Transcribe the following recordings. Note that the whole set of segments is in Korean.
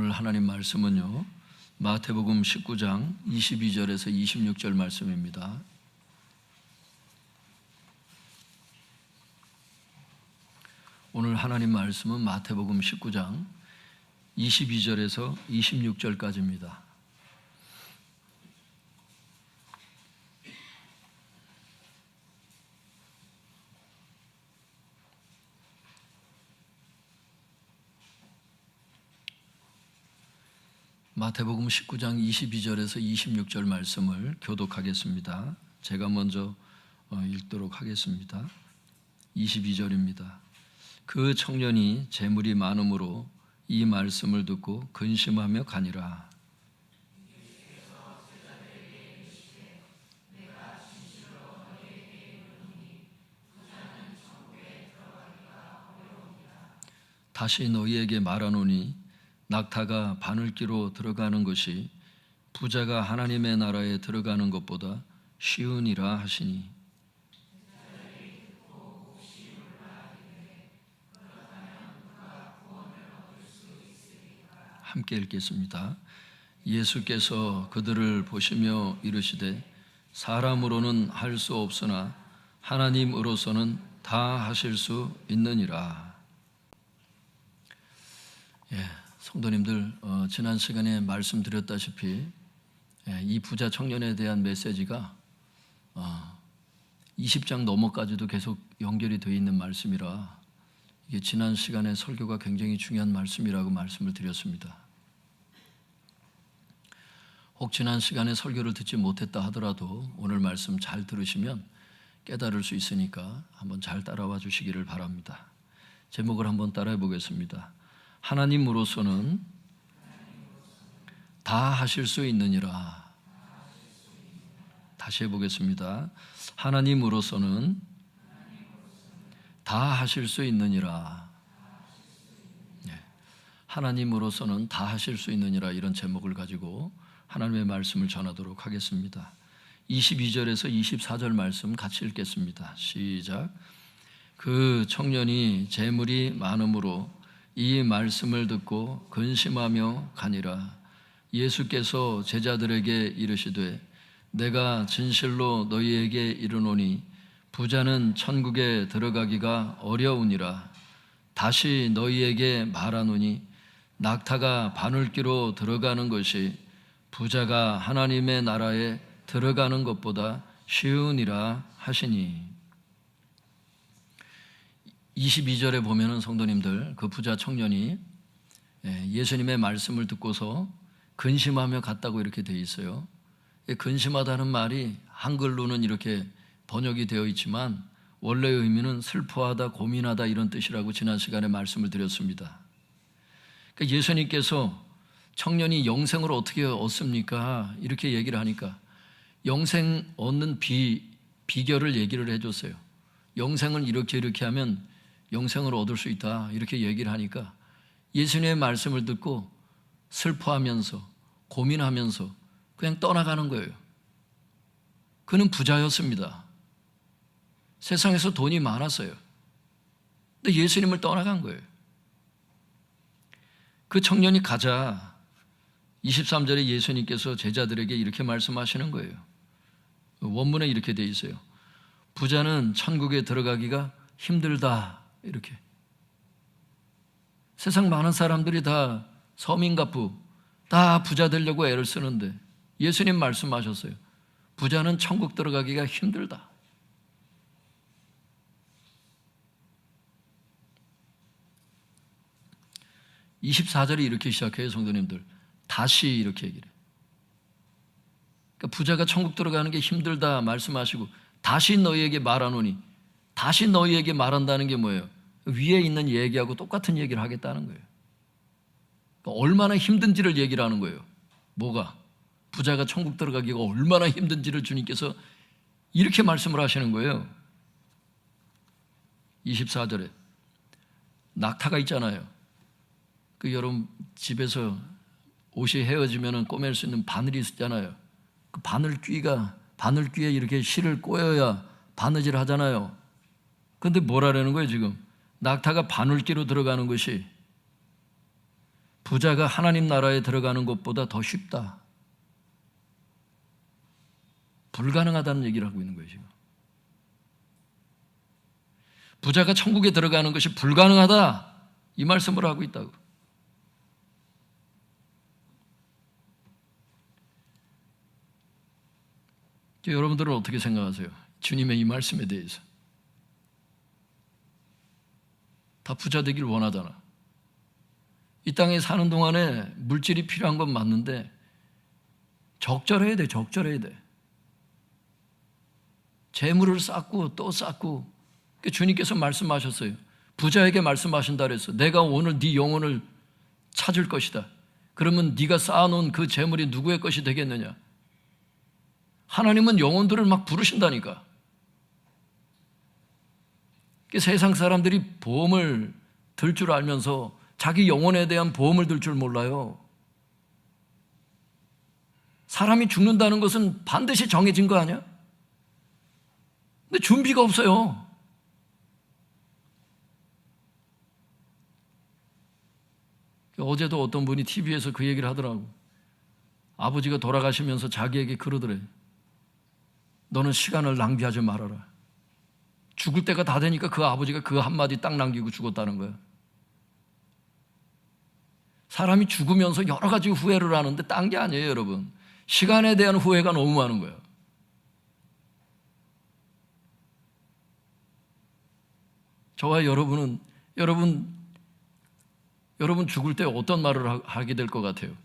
오늘 하나님 말씀은요. 마태복음 19장 22절에서 26절 말씀입니다. 오늘 하나님 말씀은 마태복음 19장 22절에서 26절까지입니다. 마태복음 19장 22절에서 26절 말씀을 교독하겠습니다. 제가 먼저 어, 읽도록 하겠습니다. 22절입니다. 그 청년이 재물이 많음으로 이 말씀을 듣고 근심하며 가니라. 다시 너희에게 말하노니 낙타가 바늘기로 들어가는 것이 부자가 하나님의 나라에 들어가는 것보다 쉬우니라 하시니 함께 읽겠습니다. 예수께서 그들을 보시며 이르시되 사람으로는 할 수 없으나 하나님으로서는 다 하실 수 있느니라. 예, 성도님들 어, 지난 시간에 말씀드렸다시피 예, 이 부자 청년에 대한 메시지가 어, 20장 넘어까지도 계속 연결이 되어 있는 말씀이라 이게 지난 시간에 설교가 굉장히 중요한 말씀이라고 말씀을 드렸습니다. 혹 지난 시간에 설교를 듣지 못했다 하더라도 오늘 말씀 잘 들으시면 깨달을 수 있으니까 한번 잘 따라와 주시기를 바랍니다. 제목을 한번 따라해 보겠습니다. 하나님으로서는 다 하실 수 있느니라. 다시 해보겠습니다. 하나님으로서는 다 하실 수 있느니라. 네. 하나님으로서는 다 하실 수 있느니라 이런 제목을 가지고 하나님의 말씀을 전하도록 하겠습니다. 22절에서 24절 말씀 같이 읽겠습니다. 시작. 그 청년이 재물이 많음으로 이 말씀을 듣고 근심하며 가니라. 예수께서 제자들에게 이르시되 내가 진실로 너희에게 이르노니 부자는 천국에 들어가기가 어려우니라. 다시 너희에게 말하노니 낙타가 바늘기로 들어가는 것이 부자가 하나님의 나라에 들어가는 것보다 쉬우니라 하시니 22절에 보면은 성도님들 그 부자 청년이 예, 예수님의 말씀을 듣고서 근심하며 갔다고 이렇게 돼 있어요. 근심하다는 말이 한글로는 이렇게 번역이 되어 있지만 원래의 의미는 슬퍼하다, 고민하다 이런 뜻이라고 지난 시간에 말씀을 드렸습니다. 그러니까 예수님께서 청년이 영생을 어떻게 얻습니까? 이렇게 얘기를 하니까 영생 얻는 비, 비결을 얘기를 해줬어요. 영생을 이렇게 이렇게 하면 영생을 얻을 수 있다. 이렇게 얘기를 하니까 예수님의 말씀을 듣고 슬퍼하면서 고민하면서 그냥 떠나가는 거예요. 그는 부자였습니다. 세상에서 돈이 많았어요. 근데 예수님을 떠나간 거예요. 그 청년이 가자 23절에 예수님께서 제자들에게 이렇게 말씀하시는 거예요. 원문에 이렇게 돼 있어요. 부자는 천국에 들어가기가 힘들다. 이렇게. 세상 많은 사람들이 다 서민가부, 다 부자 되려고 애를 쓰는데 예수님 말씀하셨어요. 부자는 천국 들어가기가 힘들다. (24절이) 이렇게 시작해요 성도님들 다시 이렇게 얘기를 그러니까 부자가 천국 들어가는 게 힘들다 말씀하시고 다시 너희에게 말하노니 다시 너희에게 말한다는 게 뭐예요? 위에 있는 얘기하고 똑같은 얘기를 하겠다는 거예요. 그러니까 얼마나 힘든지를 얘기를 하는 거예요. 뭐가? 부자가 천국 들어가기가 얼마나 힘든지를 주님께서 이렇게 말씀을 하시는 거예요. 24절에 낙타가 있잖아요. 그 여러분 집에서 옷이 헤어지면 꼬맬 수 있는 바늘이 있잖아요. 그 바늘귀가 바늘귀에 이렇게 실을 꼬여야 바느질 하잖아요. 근데 뭐라는 거예요 지금? 낙타가 바늘귀로 들어가는 것이 부자가 하나님 나라에 들어가는 것보다 더 쉽다. 불가능하다는 얘기를 하고 있는 거예요, 지금. 부자가 천국에 들어가는 것이 불가능하다. 이 말씀을 하고 있다고. 여러분들은 어떻게 생각하세요? 주님의 이 말씀에 대해서. 다 부자 되길 원하잖아. 이 땅에 사는 동안에 물질이 필요한 건 맞는데 적절해야 돼, 적절해야 돼. 재물을 쌓고 또 쌓고 그 주님께서 말씀하셨어요. 부자에게 말씀하신다 그래서 내가 오늘 네 영혼을 찾을 것이다. 그러면 네가 쌓아놓은 그 재물이 누구의 것이 되겠느냐? 하나님은 영혼들을 막 부르신다니까. 그 세상 사람들이 보험을 들 줄 알면서 자기 영혼에 대한 보험을 들 줄 몰라요. 사람이 죽는다는 것은 반드시 정해진 거 아니야? 근데 준비가 없어요. 어제도 어떤 분이 TV에서 그 얘기를 하더라고. 아버지가 돌아가시면서 자기에게 그러더래. 너는 시간을 낭비하지 말아라. 죽을 때가 다 되니까 그 아버지가 그 한마디 딱 남기고 죽었다는 거야. 사람이 죽으면서 여러 가지 후회를 하는데 딴 게 아니에요, 여러분. 시간에 대한 후회가 너무 많은 거예요. 저와 여러분은 여러분 여러분 죽을 때 어떤 말을 하게 될 것 같아요?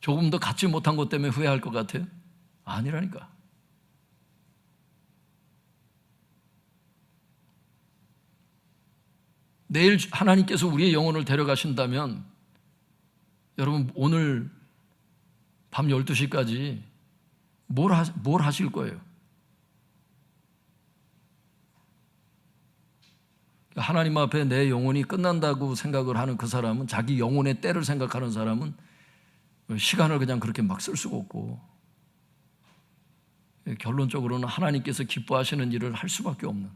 조금 더 갖지 못한 것 때문에 후회할 것 같아요? 아니라니까. 내일 하나님께서 우리의 영혼을 데려가신다면 여러분 오늘 밤 12시까지 뭘, 하, 뭘 하실 거예요? 하나님 앞에 내 영혼이 끝난다고 생각을 하는 그 사람은 자기 영혼의 때를 생각하는 사람은 시간을 그냥 그렇게 막 쓸 수가 없고 결론적으로는 하나님께서 기뻐하시는 일을 할 수밖에 없는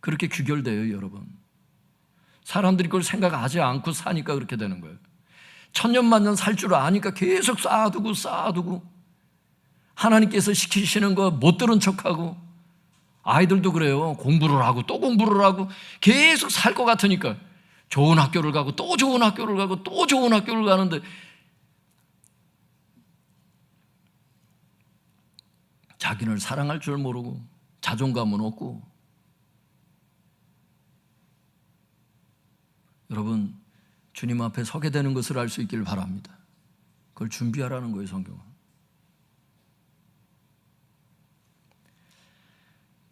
그렇게 규결돼요, 여러분. 사람들이 그걸 생각하지 않고 사니까 그렇게 되는 거예요. 천년만년 살 줄 아니까 계속 쌓아두고 쌓아두고 하나님께서 시키시는 거 못 들은 척하고 아이들도 그래요. 공부를 하고 또 공부를 하고 계속 살 것 같으니까 좋은 학교를 가고 또 좋은 학교를 가고 또 좋은 학교를 가는데 자기를 사랑할 줄 모르고 자존감은 없고 여러분 주님 앞에 서게 되는 것을 알 수 있기를 바랍니다. 그걸 준비하라는 거예요, 성경은.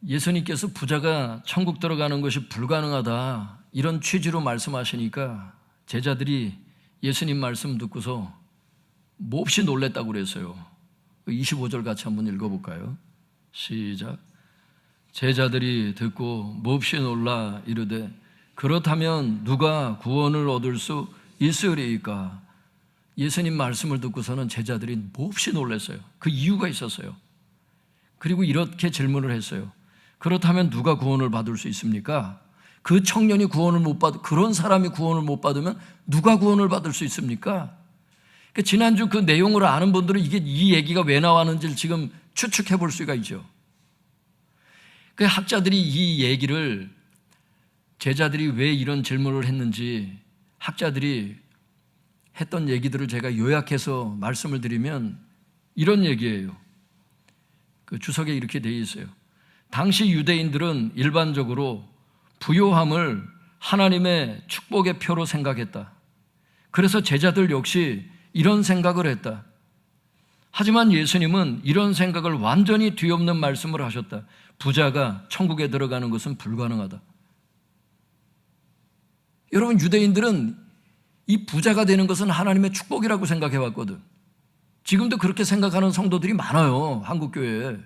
예수님께서 부자가 천국 들어가는 것이 불가능하다 이런 취지로 말씀하시니까 제자들이 예수님 말씀 듣고서 몹시 놀랬다고 그랬어요. 25절 같이 한번 읽어볼까요? 시작. 제자들이 듣고 몹시 놀라 이르되 그렇다면 누가 구원을 얻을 수 있으리까? 예수님 말씀을 듣고서는 제자들이 몹시 놀랐어요. 그 이유가 있었어요. 그리고 이렇게 질문을 했어요. 그렇다면 누가 구원을 받을 수 있습니까? 그 청년이 구원을 못 받, 그런 사람이 구원을 못 받으면 누가 구원을 받을 수 있습니까? 그 지난주 그 내용을 아는 분들은 이게 이 얘기가 왜 나왔는지를 지금 추측해 볼 수가 있죠. 그 학자들이 이 얘기를 제자들이 왜 이런 질문을 했는지 학자들이 했던 얘기들을 제가 요약해서 말씀을 드리면 이런 얘기예요. 그 주석에 이렇게 되어 있어요. 당시 유대인들은 일반적으로 부요함을 하나님의 축복의 표로 생각했다. 그래서 제자들 역시 이런 생각을 했다. 하지만 예수님은 이런 생각을 완전히 뒤엎는 말씀을 하셨다. 부자가 천국에 들어가는 것은 불가능하다. 여러분, 유대인들은 이 부자가 되는 것은 하나님의 축복이라고 생각해 왔거든. 지금도 그렇게 생각하는 성도들이 많아요, 한국 교회에.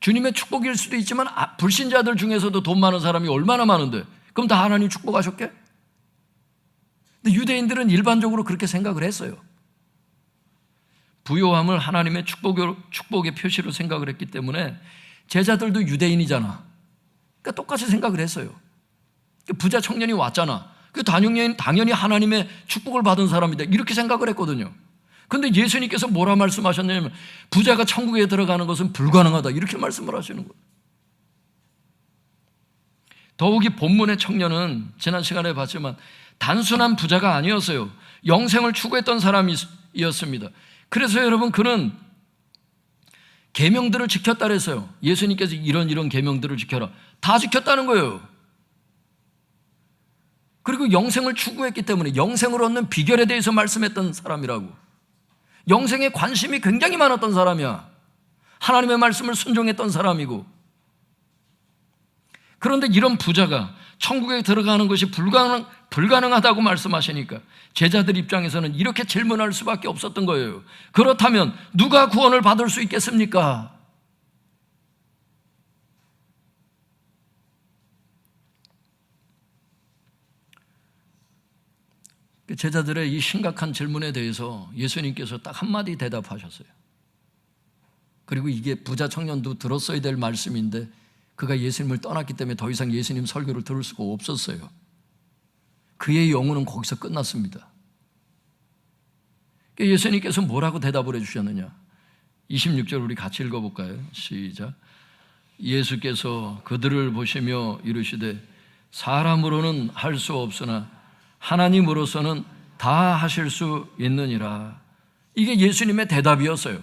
주님의 축복일 수도 있지만 아, 불신자들 중에서도 돈 많은 사람이 얼마나 많은데 그럼 다 하나님 축복하셨게? 근데 유대인들은 일반적으로 그렇게 생각을 했어요. 부요함을 하나님의 축복의 표시로 생각을 했기 때문에 제자들도 유대인이잖아. 그러니까 똑같이 생각을 했어요. 부자 청년이 왔잖아. 그 당연히, 당연히 하나님의 축복을 받은 사람이다. 이렇게 생각을 했거든요. 근데 예수님께서 뭐라 말씀하셨냐면 부자가 천국에 들어가는 것은 불가능하다. 이렇게 말씀을 하시는 거예요. 더욱이 본문의 청년은 지난 시간에 봤지만 단순한 부자가 아니었어요. 영생을 추구했던 사람이었습니다. 그래서 여러분 그는 계명들을 지켰다 그랬어요. 예수님께서 이런 이런 계명들을 지켜라. 다 지켰다는 거예요. 그리고 영생을 추구했기 때문에 영생을 얻는 비결에 대해서 말씀했던 사람이라고. 영생에 관심이 굉장히 많았던 사람이야. 하나님의 말씀을 순종했던 사람이고. 그런데 이런 부자가 천국에 들어가는 것이 불가능, 불가능하다고 말씀하시니까 제자들 입장에서는 이렇게 질문할 수밖에 없었던 거예요. 그렇다면 누가 구원을 받을 수 있겠습니까? 제자들의 이 심각한 질문에 대해서 예수님께서 딱 한마디 대답하셨어요. 그리고 이게 부자 청년도 들었어야 될 말씀인데 그가 예수님을 떠났기 때문에 더 이상 예수님 설교를 들을 수가 없었어요. 그의 영혼은 거기서 끝났습니다. 그러니까 예수님께서 뭐라고 대답을 해주셨느냐? 26절 우리 같이 읽어볼까요? 시작. 예수께서 그들을 보시며 이르시되 사람으로는 할 수 없으나 하나님으로서는 다 하실 수 있느니라. 이게 예수님의 대답이었어요.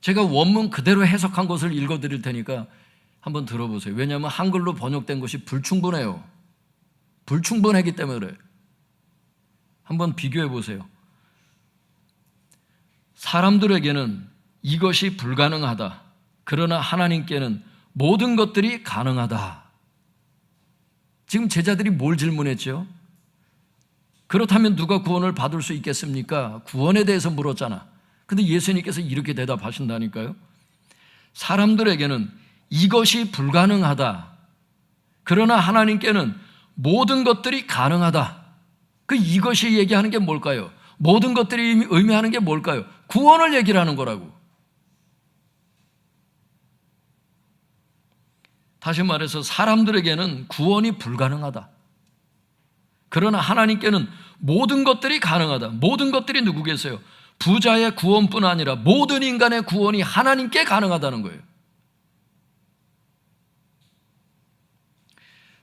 제가 원문 그대로 해석한 것을 읽어 드릴 테니까 한번 들어보세요. 왜냐하면 한글로 번역된 것이 불충분해요. 불충분하기 때문에 그래요. 한번 비교해 보세요. 사람들에게는 이것이 불가능하다. 그러나 하나님께는 모든 것들이 가능하다. 지금 제자들이 뭘 질문했죠? 그렇다면 누가 구원을 받을 수 있겠습니까? 구원에 대해서 물었잖아. 근데 예수님께서 이렇게 대답하신다니까요. 사람들에게는 이것이 불가능하다. 그러나 하나님께는 모든 것들이 가능하다. 그 이것이 얘기하는 게 뭘까요? 모든 것들이 의미하는 게 뭘까요? 구원을 얘기를 하는 거라고. 다시 말해서 사람들에게는 구원이 불가능하다. 그러나 하나님께는 모든 것들이 가능하다. 모든 것들이 누구겠어요? 부자의 구원뿐 아니라 모든 인간의 구원이 하나님께 가능하다는 거예요.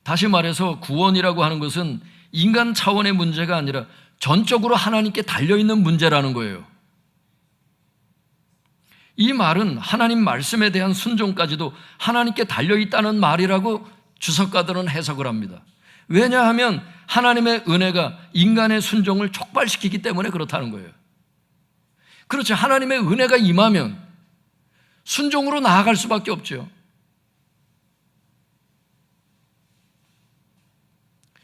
다시 말해서 구원이라고 하는 것은 인간 차원의 문제가 아니라 전적으로 하나님께 달려있는 문제라는 거예요. 이 말은 하나님 말씀에 대한 순종까지도 하나님께 달려있다는 말이라고 주석가들은 해석을 합니다. 왜냐하면 하나님의 은혜가 인간의 순종을 촉발시키기 때문에 그렇다는 거예요. 그렇죠. 하나님의 은혜가 임하면 순종으로 나아갈 수밖에 없죠.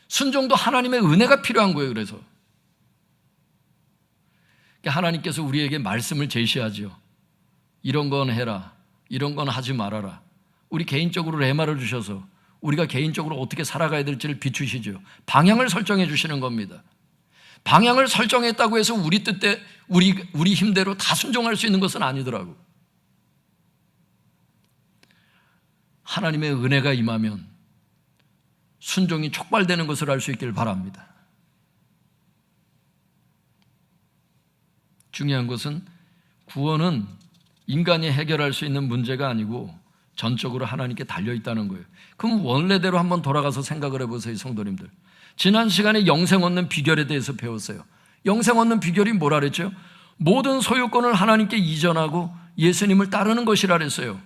순종도 하나님의 은혜가 필요한 거예요, 그래서. 그러니까 하나님께서 우리에게 말씀을 제시하죠. 이런 건 해라. 이런 건 하지 말아라. 우리 개인적으로 레마를 주셔서 우리가 개인적으로 어떻게 살아가야 될지를 비추시죠. 방향을 설정해 주시는 겁니다. 방향을 설정했다고 해서 우리 뜻대 우리 우리 힘대로 다 순종할 수 있는 것은 아니더라고. 하나님의 은혜가 임하면 순종이 촉발되는 것을 알 수 있기를 바랍니다. 중요한 것은 구원은 인간이 해결할 수 있는 문제가 아니고 전적으로 하나님께 달려 있다는 거예요. 그럼 원래대로 한번 돌아가서 생각을 해보세요, 성도님들. 지난 시간에 영생 얻는 비결에 대해서 배웠어요. 영생 얻는 비결이 뭐라 그랬죠? 모든 소유권을 하나님께 이전하고 예수님을 따르는 것이라 그랬어요.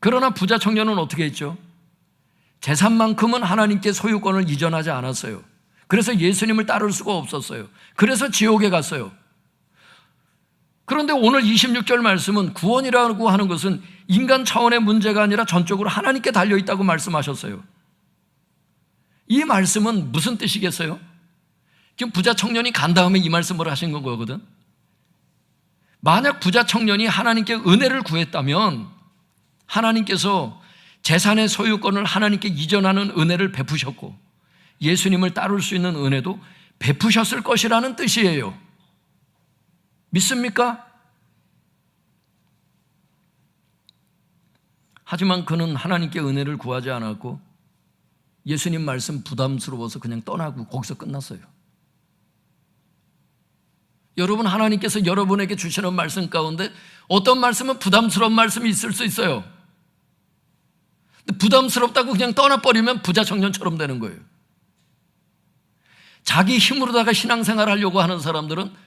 그러나 부자 청년은 어떻게 했죠? 재산만큼은 하나님께 소유권을 이전하지 않았어요. 그래서 예수님을 따를 수가 없었어요. 그래서 지옥에 갔어요. 그런데 오늘 26절 말씀은 구원이라고 하는 것은 인간 차원의 문제가 아니라 전적으로 하나님께 달려 있다고 말씀하셨어요. 이 말씀은 무슨 뜻이겠어요? 지금 부자 청년이 간 다음에 이 말씀을 하신 거거든. 만약 부자 청년이 하나님께 은혜를 구했다면 하나님께서 재산의 소유권을 하나님께 이전하는 은혜를 베푸셨고 예수님을 따를 수 있는 은혜도 베푸셨을 것이라는 뜻이에요. 믿습니까? 하지만 그는 하나님께 은혜를 구하지 않았고 예수님 말씀 부담스러워서 그냥 떠나고 거기서 끝났어요. 여러분 하나님께서 여러분에게 주시는 말씀 가운데 어떤 말씀은 부담스러운 말씀이 있을 수 있어요. 부담스럽다고 그냥 떠나버리면 부자 청년처럼 되는 거예요. 자기 힘으로다가 신앙생활 하려고 하는 사람들은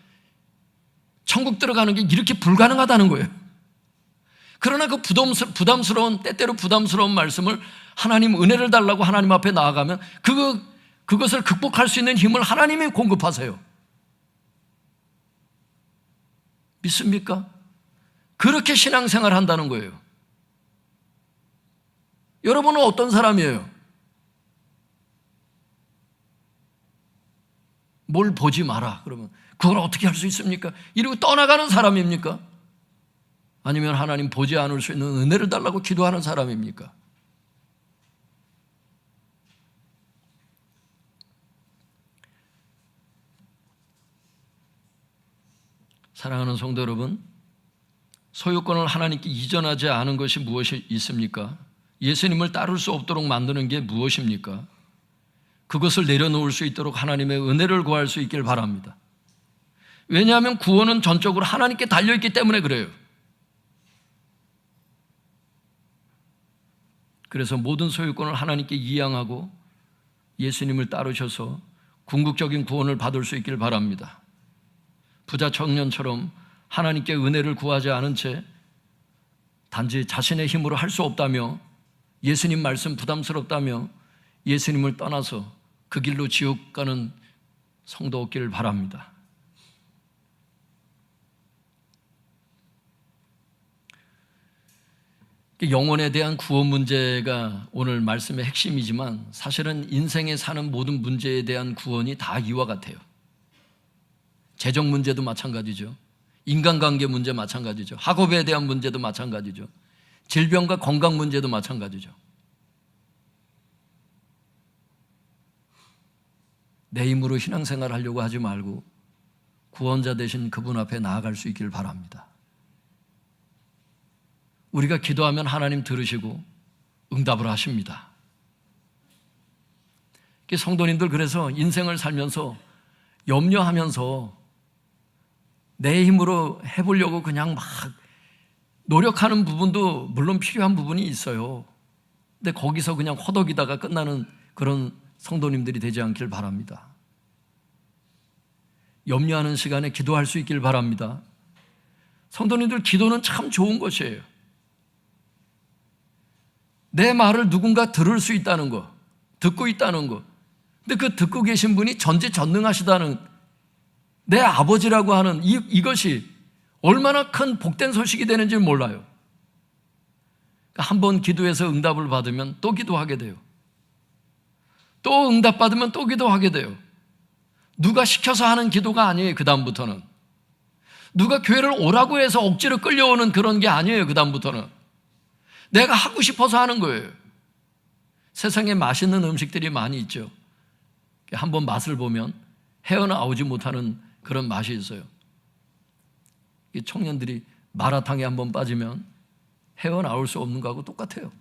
천국 들어가는 게 이렇게 불가능하다는 거예요. 그러나 그 부담스러 운, 때때로 부담스러운 말씀을 하나님 은혜를 달라고 하나님 앞에 나아가면 그, 그것을 극복할 수 있는 힘을 하나님이 공급하세요. 믿습니까? 그렇게 신앙생활 한다는 거예요. 여러분은 어떤 사람이에요? 뭘 보지 마라. 그러면 그걸 어떻게 할 수 있습니까? 이러고 떠나가는 사람입니까? 아니면 하나님 보지 않을 수 있는 은혜를 달라고 기도하는 사람입니까? 사랑하는 성도 여러분, 소유권을 하나님께 이전하지 않은 것이 무엇이 있습니까? 예수님을 따를 수 없도록 만드는 게 무엇입니까? 그것을 내려놓을 수 있도록 하나님의 은혜를 구할 수 있길 바랍니다. 왜냐하면 구원은 전적으로 하나님께 달려있기 때문에 그래요. 그래서 모든 소유권을 하나님께 이양하고 예수님을 따르셔서 궁극적인 구원을 받을 수 있길 바랍니다. 부자 청년처럼 하나님께 은혜를 구하지 않은 채 단지 자신의 힘으로 할 수 없다며 예수님 말씀 부담스럽다며 예수님을 떠나서 그 길로 지옥 가는 성도 없기를 바랍니다. 영혼에 대한 구원 문제가 오늘 말씀의 핵심이지만 사실은 인생에 사는 모든 문제에 대한 구원이 다 이와 같아요. 재정 문제도 마찬가지죠. 인간관계 문제 마찬가지죠. 학업에 대한 문제도 마찬가지죠. 질병과 건강 문제도 마찬가지죠. 내 힘으로 신앙생활 하려고 하지 말고 구원자 되신 그분 앞에 나아갈 수 있기를 바랍니다. 우리가 기도하면 하나님 들으시고 응답을 하십니다. 성도님들 그래서 인생을 살면서 염려하면서 내 힘으로 해보려고 그냥 막 노력하는 부분도 물론 필요한 부분이 있어요. 근데 거기서 그냥 허덕이다가 끝나는 그런 성도님들이 되지 않길 바랍니다. 염려하는 시간에 기도할 수 있길 바랍니다. 성도님들 기도는 참 좋은 것이에요. 내 말을 누군가 들을 수 있다는 거, 듣고 있다는 거. 근데 그 듣고 계신 분이 전지전능하시다는 내 아버지라고 하는 이, 이것이 얼마나 큰 복된 소식이 되는지 몰라요. 그러니까 한번 기도해서 응답을 받으면 또 기도하게 돼요. 또 응답받으면 또 기도하게 돼요. 누가 시켜서 하는 기도가 아니에요, 그다음부터는. 누가 교회를 오라고 해서 억지로 끌려오는 그런 게 아니에요, 그다음부터는. 내가 하고 싶어서 하는 거예요. 세상에 맛있는 음식들이 많이 있죠. 한번 맛을 보면 헤어나오지 못하는 그런 맛이 있어요. 청년들이 마라탕에 한번 빠지면 헤어나올 수 없는 거하고 똑같아요.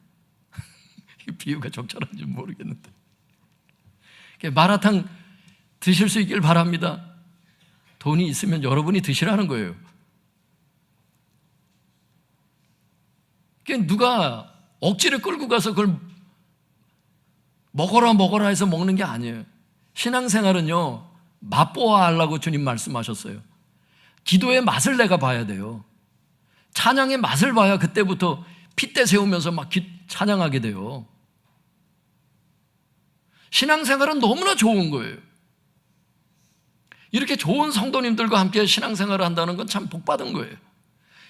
비유가 적절한지 모르겠는데. 마라탕 드실 수 있길 바랍니다. 돈이 있으면 여러분이 드시라는 거예요. 누가 억지를 끌고 가서 그걸 먹어라 먹어라 해서 먹는 게 아니에요. 신앙생활은요, 맛보아 하려고 주님 말씀하셨어요. 기도의 맛을 내가 봐야 돼요. 찬양의 맛을 봐야 그때부터 핏대 세우면서 막 찬양하게 돼요. 신앙생활은 너무나 좋은 거예요. 이렇게 좋은 성도님들과 함께 신앙생활을 한다는 건 참 복받은 거예요.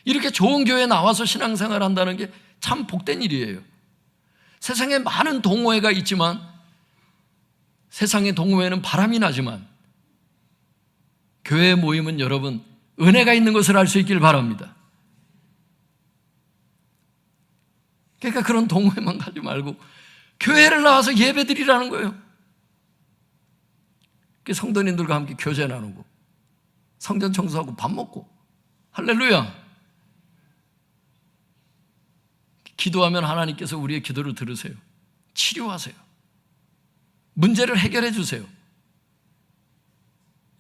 이렇게 좋은 교회에 나와서 신앙생활을 한다는 게 참 복된 일이에요. 세상에 많은 동호회가 있지만 세상의 동호회는 바람이 나지만 교회 모임은 여러분 은혜가 있는 것을 알 수 있길 바랍니다. 그러니까 그런 동호회만 가지 말고 교회를 나와서 예배 드리라는 거예요. 성도님들과 함께 교제 나누고 성전 청소하고 밥 먹고 할렐루야. 기도하면 하나님께서 우리의 기도를 들으세요. 치료하세요. 문제를 해결해 주세요.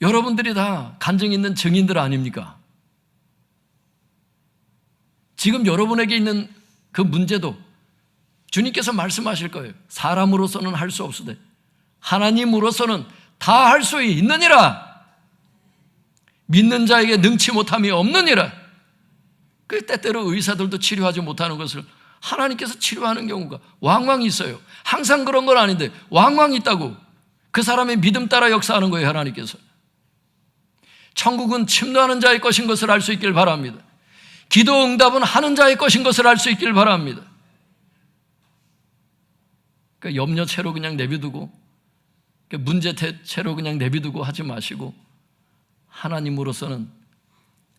여러분들이 다 간증 있는 증인들 아닙니까? 지금 여러분에게 있는 그 문제도 주님께서 말씀하실 거예요. 사람으로서는 할 수 없으되 하나님으로서는 다 할 수 있느니라. 믿는 자에게 능치 못함이 없느니라. 그 때때로 의사들도 치료하지 못하는 것을 하나님께서 치료하는 경우가 왕왕 있어요. 항상 그런 건 아닌데 왕왕 있다고. 그 사람의 믿음 따라 역사하는 거예요, 하나님께서. 천국은 침노하는 자의 것인 것을 알 수 있길 바랍니다. 기도 응답은 하는 자의 것인 것을 알 수 있길 바랍니다. 그 염려 채로 그냥 내비두고 그 문제 채로 그냥 내비두고 하지 마시고 하나님으로서는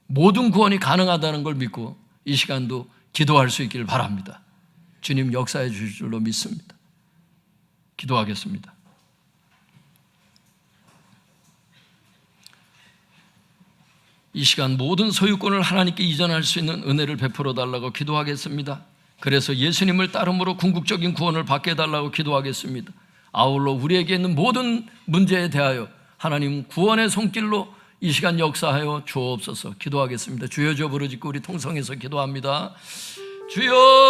모든 구원이 가능하다는 걸 믿고 이 시간도 기도할 수 있기를 바랍니다. 주님 역사해 주실 줄로 믿습니다. 기도하겠습니다. 이 시간 모든 소유권을 하나님께 이전할 수 있는 은혜를 베풀어 달라고 기도하겠습니다. 그래서 예수님을 따름으로 궁극적인 구원을 받게 해달라고 기도하겠습니다. 아울러 우리에게 있는 모든 문제에 대하여 하나님 구원의 손길로 이 시간 역사하여 주옵소서 기도하겠습니다. 주여 저 부르짖고 우리 통성에서 기도합니다. 주여